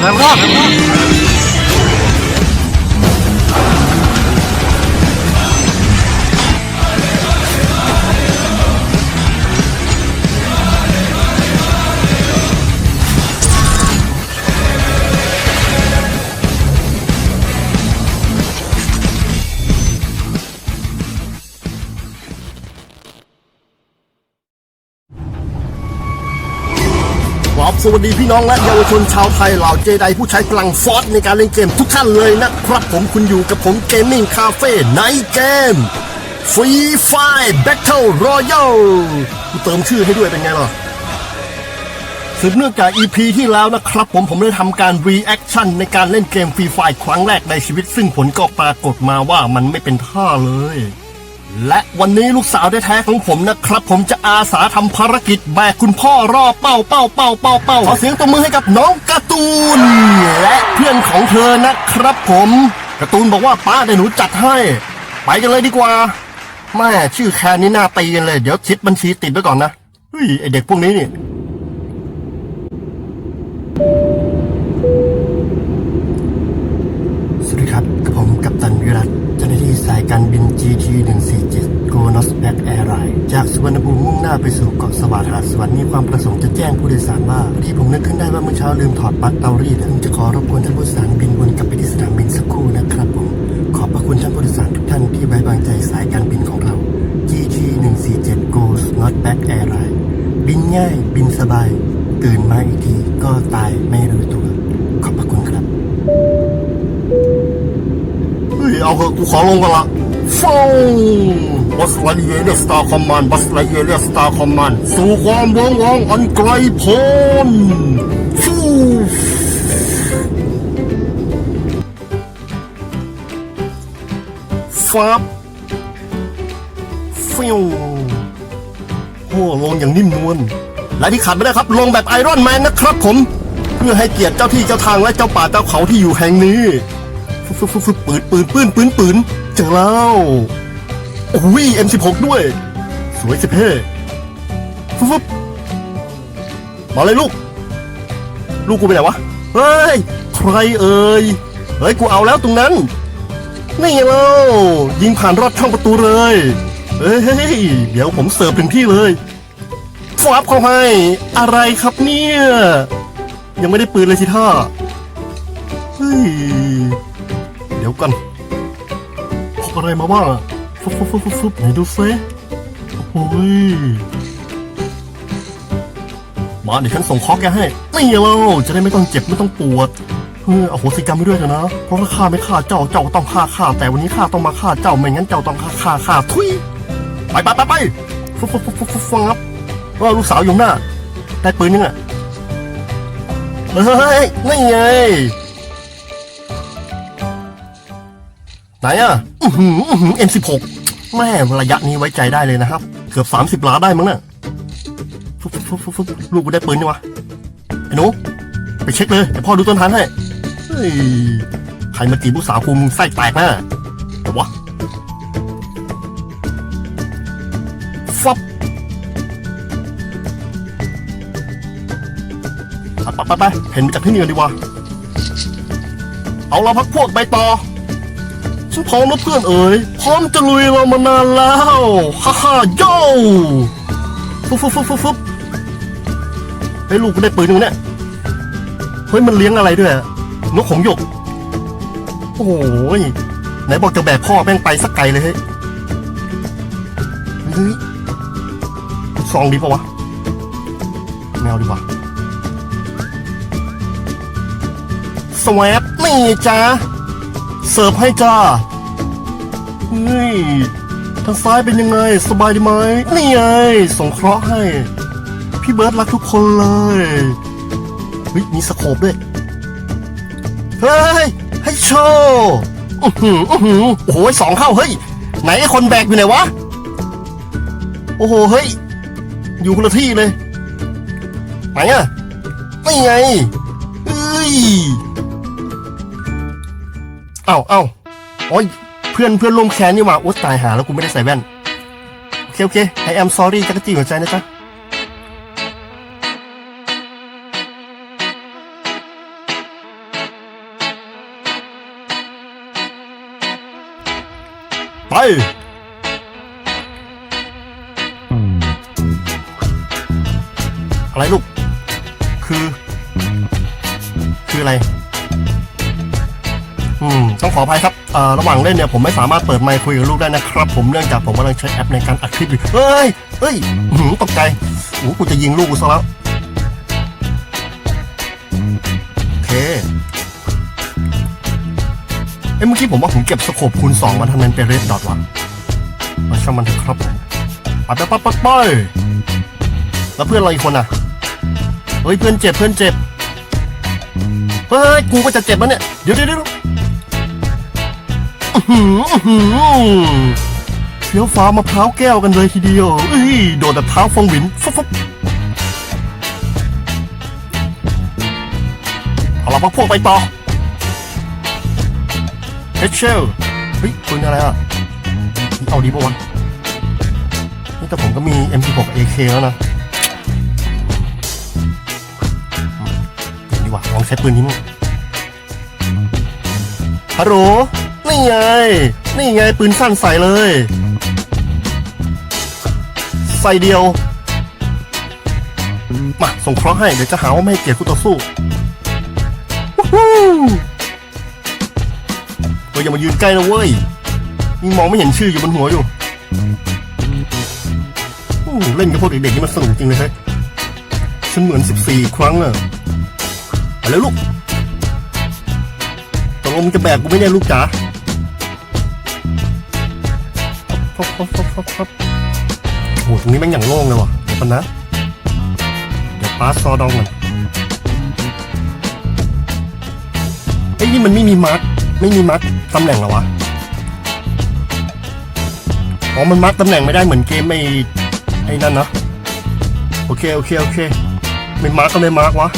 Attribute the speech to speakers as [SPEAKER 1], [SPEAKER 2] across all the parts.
[SPEAKER 1] แล้วก็ สวัสดีพี่น้องและเยาวชนชาวไทยเหล่าเจไดผู้ใช้พลังฟอสในการเล่นเกมทุกท่านเลยนะครับ ผมคุณอยู่กับผมเกมมิ่งคาเฟ่ในเกมฟรีไฟแบทเทิลรอยัลกูเติมชื่อให้ด้วยเป็นไงล่ะสืบเนื่องจาก EP ที่แล้วนะครับผมผมได้ทำการ reaction ในการเล่นเกมฟรีไฟครั้งแรกในชีวิต ซึ่งผลก็ปรากฏมาว่ามันไม่เป็นท่าเลย และวันนี้ลูกสาวแท้ๆของผมนะครับ ผมจะอาสาทำภารกิจแบกคุณพ่อรอบเป้าเป้าเป้าเป้าเป้าขอเสียงตบมือให้กับน้องการ์ตูน และเพื่อนของเธอนะครับผมการ์ตูนบอกว่าป้าเดี๋ยวหนูจัดให้ ไปกันเลยดีกว่าแม่ชื่อแคนนี้น่าตีกันเลย เดี๋ยวคิดบัญชีติดไว้ก่อนนะเฮ้ยไอเด็กพวกนี้นี่ สวัสดีครับกับผมกัปตันวิรัตเจ้าหน้า ที่สายการบิน GT 147 g o n o s Back Airline จากสุวรรณภูมิมุ่งหน้าไปสู่เกาะสวัสดิ์หาดสวรรค์มีความประสงค์จะแจ้งผู้โดยสารว่าที่ผมนึกขึ้นได้ว่าเมื่อเช้าลืมถอดปลั๊กเตารีดจึงจะขอรบกวนท่านผู้โดยสารบินวนกลับไปที่สนามบินสักครู่นะครับผม ขอบพระคุณท่านผู้โดยสารทุกท่านที่ไว้วางใจสายการบินของเรา GT 147 Go Not Back Airline บินง่าย บินสบาย ตื่นมาอีกทีก็ตายไม่รู้ตัว ขอบพระคุณครับ เฮ้ยเอาเถอะกูขอลงกันละฟูบัสไลเยเดสตาร์คอมมานบัสไลเยเดสตาร์คอมมานสู่ความวงว้างอันไกลโพ้นฟูฟับฟิวโอ้ลงอย่างนิ่มนวลและที่ขาดไม่ได้ครับ ลงแบบไอรอนแมนนะครับผม เพื่อให้เกียรติเจ้าที่เจ้าทางและเจ้าป่าเจ้าเขาที่อยู่แห่งนี้ ฟึบฟึบฟึบฟึบปืนปืนปืนปืนปืนเจอแล้วโอ้ย M16 ด้วย สวยสิเพ่ฟึบฟึบมาเลยลูก ลูกกูไปไหนวะ เฮ้ย ใครเอ่ย เฮ้ย กูเอาแล้วตรงนั้น นี่ไงเรายิงผ่านรอดช่องประตูเลย เฮ้ย เดี๋ยวผมเสิร์ฟถึงที่เลยฟาบเข้าให้ อะไรครับเนี่ย ยังไม่ได้ปืนเลยสิท่าเฮ้ย ดี๋ยวกันพกอะไรมาบ้างอะฟุบฟุบฟุบฟุบฟุบไหนดูซิโอ้ยมาเดี๋ยวฉันส่งคอกแกให้นี่เราจะได้ไม่ต้องเจ็บไม่ต้องปวดเฮ้ยเอโหสิกรรมไปด้วยเถอะนะ เพราะถ้าข้าไม่ฆ่าเจ้าเจ้าต้องฆ่าข้าแต่วันนี้ข้าต้องมาฆ่าเจ้าไม่งั้นเจ้าต้องฆ่าข้าข้าทุยไปไปไปไปฟุบฟุบฟุบฟุบฟุบฟังครับว่าลูกสาวอยู่หน้าได้ปืนยังอะเฮ้ยนี่ไง ไหนอะอือหืออือหือ M16 แม่ระยะนี้ไว้ใจได้เลยนะครับ เกือบ 30หลาได้มั้งนะ่ะฟุบฟุบฟุบฟุบฟุบลูกกูได้ปืนนี่วะไอ้หนูไปเช็คเลยเดี๋ยวพ่อดูต้นทานให้เฮ้ยใครมาจีบลูกสาวกูมึงไส้แตกแน่เดี๋ยวะฟับไปไปไปเห็นมาจากที่นี่กันดีว่าเอาละพักพวกไปต่อ ฉันพร้อมแล้วเพื่อนเอ๋ยพร้อมจะลุยเรามานานแล้วฮ่าฮ่าโย่ฟุบฟุบฟุบฟุบฟุบเฮ้ยลูกกูได้ปืนหนึ่เนี่ยเฮ้ยมันเลี้ยงอะไรด้วยนกของหยก โอ้โหยไหนบอกจะแบกพ่อแม่งไปสักไกลเลยเฮ้ยซองดีปะวะแมวดีกว่าสวปนี่จ้า เสิร์ฟให้จ้าเฮ้ยทางซ้ายเป็นยังไง สบายดีไหมนี่ไงส่งเคราะห์ให้ พี่เบิร์ดรักทุกคนเลยเฮ้ยมีสโคปด้วยเฮ้ยให้โชว์อื้อหืออื้อหือโอ้โหสองเข้าเฮ้ย ไหนไอ้คนแบกอยู่ไหนวะ โอ้โหเฮ้ย อยู่คนละที่เลยไหนอะนี่ไงเฮ้ย เอ้าเอ้าโอ้ยเพื่อนเพื่อนร่วมแคนนี่หว่าโอ๊ยตายหาแล้วกูไม่ได้ใส่แว่น โอเค โอเค I am sorry จักรจี้หัวใจนะจ๊ะไปอะไรลูก คือ คืออะไร อืมต้องขออภัยครับเอ่อระหว่างเล่นเนี่ยผมไม่สามารถเปิดไมค์คุยกับลูกได้นะครับ ผมเนื่องจากผมกำลังใช้แอปในการอัดคลิปอยู่เฮ้ยเฮ้ยอื้อหือตกใจโอ้โหกูจะยิงลูกกูซะแล้วโอเคเอ้ยเมื่อกี้ผมว่าผมเก็บสโคปคูณสองมาทำไมมันเป็นเรดดอทวะมาช่างมันเถอะครับผมไปไปไปไปไปแล้วเพื่อนเราอีกคนอะเฮ้ยเพื่อนเจ็บเพื่อนเจ็บเฮ้ยกูก็จะเจ็บแล้วเนี่ยเดี๋ยวเดี๋ยวเดี๋ยว เฟี้ยวฟ้ามะพร้าวแก้วกันเลยทีเดียวเอ้ยโดดแบบเท้าฟงหวินฟุบฟุบเอาละพักพวกไปต่อเฮดเชลเฮ้ยปืนอะไรอะเอาดีปะวะนี่แต่ผมก็มี MP6 AK แล้วนะเปลี่ยนดีกว่าลองใช้ปืนนี้มั้งฮัลโหล นี่ไง นี่ไงปืนสั้นใส่เลย ใส่เดียว มาส่งเคราะห์ให้ เดี๋ยวจะหาว่าไม่ให้เกียรติคู่ต่อสู้วู้ฮู้เฮ้ยอย่ามายืนใกล้นะเว้ยนี่มองไม่เห็นชื่ออยู่บนหัวอยู่เล่นกับพวกเด็กๆนี่มันสนุกจริงเลยเฮ้ยฉันเหมือนสิบสี่ครั้งอะไปแล้วลูกตกลงมึงจะแบกกูไม่ได้ลูกจ๋า ครับครับครับครับครับโหตรงนี้แม่งอย่างโล่งเลยว่ะเดี๋ยวกันนะ เดี๋ยวปาสซอดองกันไอ้นี่มันไม่มีมาร์กไม่มีมาร์กตำแหน่งหรอวะ อ๋อ มันมาร์กตำแหน่งไม่ได้เหมือนเกมไอ้ไอ้นั่นนะโอเค โอเค โอเค ไม่มาร์กก็ไม่มาร์กวะ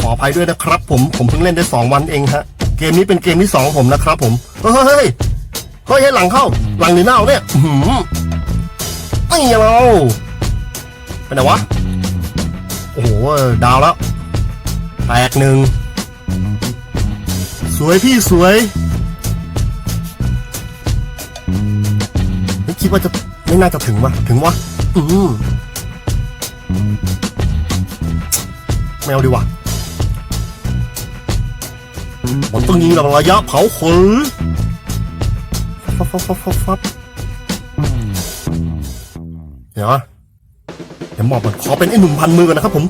[SPEAKER 1] ขออภัยด้วยนะครับผม ผมเพิ่งเล่นได้สองวันเองฮะ เกมนี้เป็นเกมที่สองของผมนะครับผม เฮ้ย เฮ้ยเฮ้ยให้หลังเข้า หลังหรือหน้าเนี่ยหือไม่เราไปไหนวะ โอ้โห ดาวแล้ว แตกหนึ่ง สวยพี่สวย ไม่คิดว่าจะไม่น่าจะถึงวะถึงวะอืมไม่เอาดีว่า มันต้องยิงแบบระยะเผาขนฟับฟับฟับฟับฟับเดี๋ยวเดี๋ยวหมอบมันขอเป็นไอ้หนุ่มพันมือก่นนะครับผม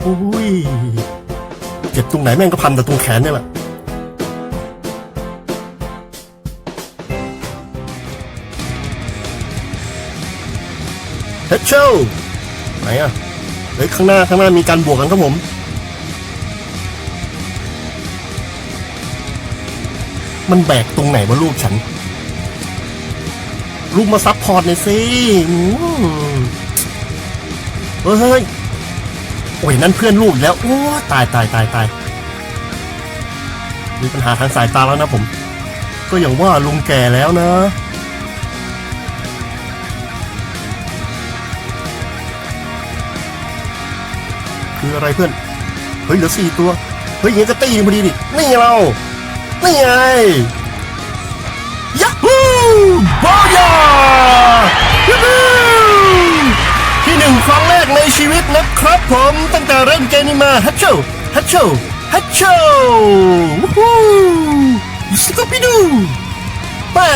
[SPEAKER 1] โอ้ยเจ็บตรงไหนแม่งก็พันแต่ตรงแขนเนี่ยแหละเฮดเชลไหนอะเฮ้ยข้างหน้าข้างหน้ามีการบวกกันครับผม มันแบกตรงไหนวะลูกฉัน ลูกมาซับพอร์ตหน่อยสิเฮ้ยโอ้ยนั่นเพื่อนลูกแล้ว โอ้ตายตายตายตายมีปัญหาทางสายตาแล้วนะผม ก็อย่างว่าลุงแก่แล้วนะ คืออะไรเพื่อน เฮ้ยเหลือสี่ตัว เฮ้ยย่างนี้ก็ตีพอดีดิ นี่เรา นี่ไงยั h ฮูบอยายูฮูที่หนึ่งครั้งแรกในชีวิตนะครับผมตั้งแต่เล่นเกมนี้มาฮัตโชฮัตโชฮัตโชวู้ฮู้สกูปิดูแม่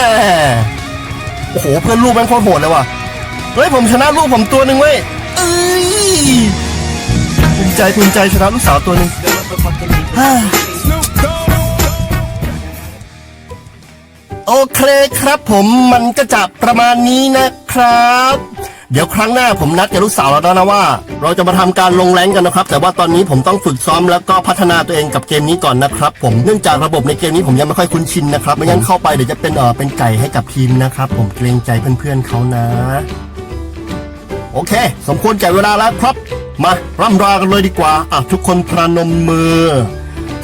[SPEAKER 1] โอ้โหเพื่อนลูกแม่งโคตรโหดเลยว่ะเฮ้ยผมชนะลูกผมตัวหนึ่งเว้ยเอ้ยภูมิใจภูมิใจชนะลูกสาวตัวหนึ่ง เคครับผมมันก็จะประมาณนี้นะครับ เดี๋ยวครั้งหน้าผมนัดกับลูกสาวแล้วนะว่า เราจะมาทำการลงแรงกันนะครับ แต่ว่าตอนนี้ผมต้องฝึกซ้อมแล้วก็พัฒนาตัวเองกับเกมนี้ก่อนนะครับ ผมเนื่องจากระบบในเกมนี้ผมยังไม่ค่อยคุ้นชินนะครับไม่งั้นเข้าไปเดี๋ยวจะเป็นเออเป็นไก่ให้กับทีมนะครับ ผมเกรงใจเพื่อนๆเขานะโอเค สมควรแก่เวลาแล้วครับ มาร่ำรากันเลยดีกว่าอะทุกคนพนมมือ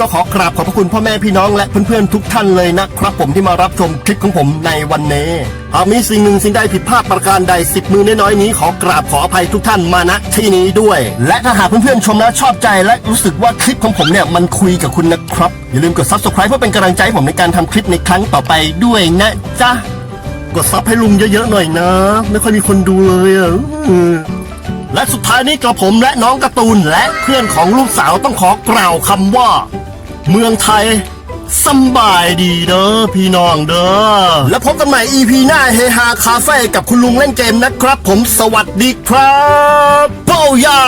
[SPEAKER 1] ก็ขอกราบขอบพระคุณพ่อแม่พี่น้องและเพื่อนๆทุกท่านเลยนะครับผมที่มารับชมคลิปของผมในวันนี้หากมีสิ่งหนึ่งสิ่งใดผิดพลาดประการใดสิบมือน้อยๆนี้ขอกราบขออภัยทุกท่านมาณที่นี้ด้วย และถ้าหากเพื่อนๆชมแล้วชอบใจและรู้สึกว่าคลิปของผมเนี่ยมันคุยกับคุณนะครับ อย่าลืมกด subscribe เพื่อเป็นกำลังใจผมในการทำคลิปในครั้งต่อไปด้วยนะจ๊ะกดซับให้ลุงเยอะๆหน่อยนะ ไม่ค่อยมีคนดูเลยอะอืมและสุดท้ายนี้กระผมและน้องการ์ตูนและเพื่อนของลูกสาวต้องขอกล่าวคำว่า เมืองไทยสำบายดีเด้อพี่น้องเด้อ แล้วพบกันใหม่ EP หน้าเฮฮาคาเฟ่กับคุณลุงเล่นเกมนะครับ ผมสวัสดีครับเป้ายา